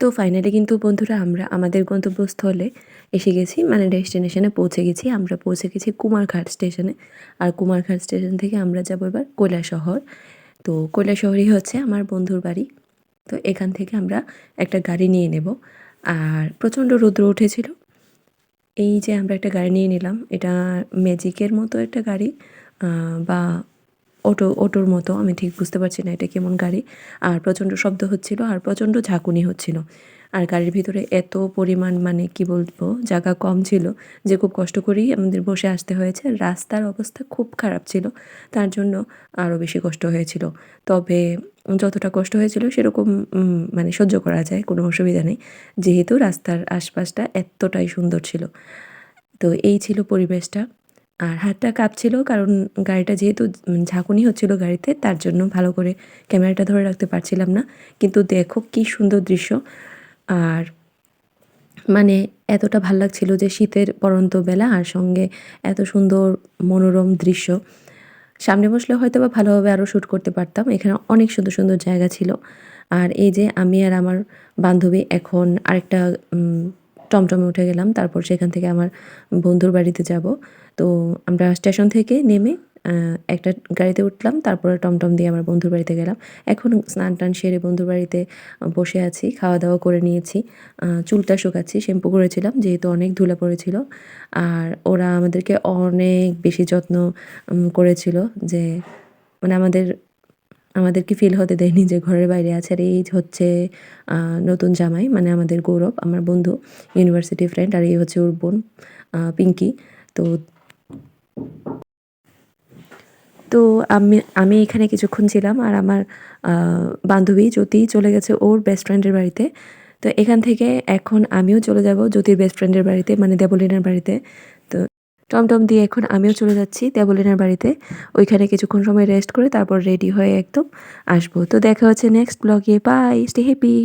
তো ফাইনালি কিন্তু বন্ধুরা আমরা আমাদের গন্তব্যস্থলে এসে গেছি মানে ডেস্টিনেশনে পৌঁছে গেছি। আমরা পৌঁছে গেছি কুমারঘাট স্টেশনে আর কুমারঘাট স্টেশন থেকে আমরা যাব এবার কৈলাসহর। তো কৈলাসহরই হচ্ছে আমার বন্ধুর বাড়ি। তো এখান থেকে আমরা একটা গাড়ি নিয়ে নেব। আর প্রচণ্ড রৌদ্র উঠেছিল। এই যে আমরা একটা গাড়ি নিয়ে নিলাম, এটা ম্যাজিকের মতো একটা গাড়ি বা অটো, অটোর মতো, আমি ঠিক বুঝতে পারছি না এটা কেমন গাড়ি। আর প্রচণ্ড শব্দ হচ্ছিল আর প্রচণ্ড ঝাঁকুনি হচ্ছিল। আর গাড়ির ভিতরে এত পরিমাণ মানে কি বলব, জায়গা কম ছিল যে খুব কষ্ট করেই আমাদের বসে আসতে হয়েছে। রাস্তার অবস্থা খুব খারাপ ছিল, তার জন্য আরও বেশি কষ্ট হয়েছিল। তবে যতটা কষ্ট হয়েছিল সেরকম মানে সহ্য করা যায়, কোনো অসুবিধা নেই। যেহেতু রাস্তার আশপাশটা এতটাই সুন্দর ছিল। তো এই ছিল পরিবেশটা। আর হাতটা কাঁপছিল কারণ গাড়িটা যেহেতু ঝাঁকুনি হচ্ছিল গাড়িতে, তার জন্য ভালো করে ক্যামেরাটা ধরে রাখতে পারছিলাম না। কিন্তু দেখো কি সুন্দর দৃশ্য। আর মানে এতটা ভালো লাগছিল যে শীতের পরন্ত বেলা আর সঙ্গে এত সুন্দর মনোরম দৃশ্য। সামনে বসলে হয়তো বা ভালোভাবে আরও শ্যুট করতে পারতাম। এখানে অনেক সুন্দর সুন্দর জায়গা ছিল। আর এই যে আমি আর আমার বান্ধবী এখন আরেকটা টমটমে উঠে গেলাম, তারপর সেখান থেকে আমার বন্ধুর বাড়িতে যাব। তো আমরা স্টেশন থেকে নেমে একটা গাড়িতে উঠলাম, তারপরে টমটম দিয়ে আমার বন্ধুর বাড়িতে গেলাম। এখন স্নান টান সেরে বন্ধুর বাড়িতে বসে আছি, খাওয়া দাওয়া করে নিয়েছি। চুলটা শুকাচ্ছি, শ্যাম্পু করেছিলাম, যেহেতু অনেক ধুলা পড়েছিল। আর ওরা আমাদেরকে অনেক বেশি যত্ন করেছিল যে মানে আমাদের আমাদেরকে ফিল হতে দেয়নি যে ঘরের বাইরে আছে। আর এই হচ্ছে নতুন জামাই মানে আমাদের গৌরব, আমার বন্ধু ইউনিভার্সিটি ফ্রেন্ড আর এই হচ্ছে ওর বোন পিঙ্কি। তো তো আমি আমি এখানে কিছুক্ষণ ছিলাম আর আমার বান্ধবী জ্যোতি চলে গেছে ওর বেস্ট ফ্রেন্ডের বাড়িতে। তো এখান থেকে এখন আমিও চলে যাব জ্যোতির বেস্ট ফ্রেন্ডের বাড়িতে মানে দেবলিনার বাড়িতে। টমটম দিয়ে এখন আমিও চলে যাচ্ছি দেবলিনার বাড়িতে। ওইখানে কিছুক্ষণ সময় রেস্ট করে তারপর রেডি হয়ে একদম আসব। তো দেখা হচ্ছে নেক্সট ব্লগে বাই স্টে হ্যাপি